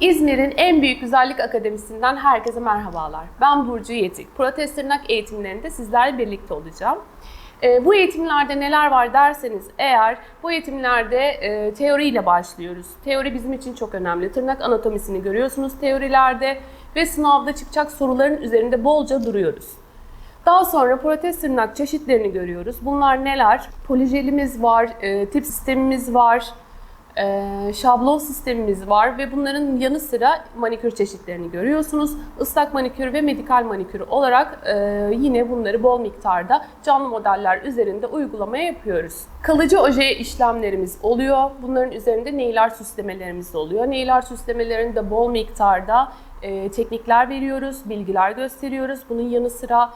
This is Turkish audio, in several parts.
İzmir'in en büyük güzellik akademisinden herkese merhabalar. Ben Burcu Yetik. Protez tırnak eğitimlerinde sizlerle birlikte olacağım. Ee, bu eğitimlerde neler var derseniz eğer bu eğitimlerde e, teoriyle başlıyoruz. Teori bizim için çok önemli. Tırnak anatomisini görüyorsunuz teorilerde ve sınavda çıkacak soruların üzerinde bolca duruyoruz. Daha sonra protez tırnak çeşitlerini görüyoruz. Bunlar neler? Polijelimiz var, e, tip sistemimiz var, e, şablon sistemimiz var ve bunların yanı sıra manikür çeşitlerini görüyorsunuz. Islak manikür ve medikal manikür olarak e, yine bunları bol miktarda canlı modeller üzerinde uygulamaya yapıyoruz. Kalıcı oje işlemlerimiz oluyor. Bunların üzerinde neyler süslemelerimiz oluyor. Neyler süslemelerinde bol miktarda e, teknikler veriyoruz, bilgiler gösteriyoruz. Bunun yanı sıra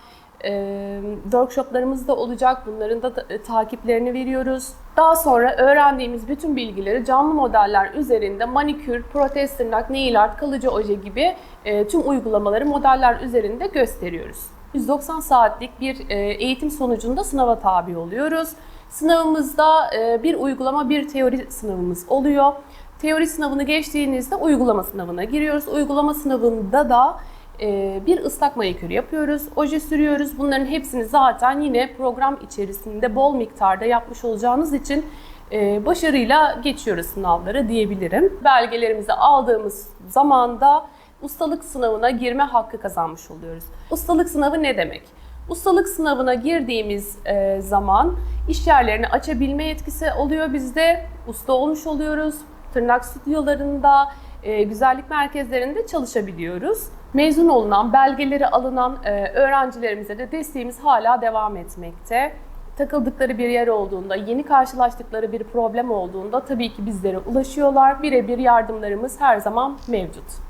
e, workshoplarımız da olacak. Bunların da e, takiplerini veriyoruz. Daha sonra öğrendiğimiz bütün bilgileri canlı modeller üzerinde manikür, protez tırnak, nail art, kalıcı oje gibi e, tüm uygulamaları modeller üzerinde gösteriyoruz. 190 saatlik bir e, eğitim sonucunda sınava tabi oluyoruz. Sınavımızda e, bir uygulama, bir teori sınavımız oluyor. Teori sınavını geçtiğinizde uygulama sınavına giriyoruz. Uygulama sınavında da bir ıslak manikür yapıyoruz, oje sürüyoruz. Bunların hepsini zaten yine program içerisinde bol miktarda yapmış olacağınız için e, başarıyla geçiyoruz sınavlara diyebilirim. Belgelerimizi aldığımız zamanda ustalık sınavına girme hakkı kazanmış oluyoruz. Ustalık sınavı ne demek? Ustalık sınavına girdiğimiz e, zaman iş yerlerini açabilme yetkisi oluyor bizde. Usta olmuş oluyoruz. Tırnak stüdyolarında, e, güzellik merkezlerinde çalışabiliyoruz. Mezun olunan, belgeleri alınan e, öğrencilerimize de desteğimiz hala devam etmekte. Takıldıkları bir yer olduğunda, yeni karşılaştıkları bir problem olduğunda tabii ki bizlere ulaşıyorlar. Birebir yardımlarımız her zaman mevcut.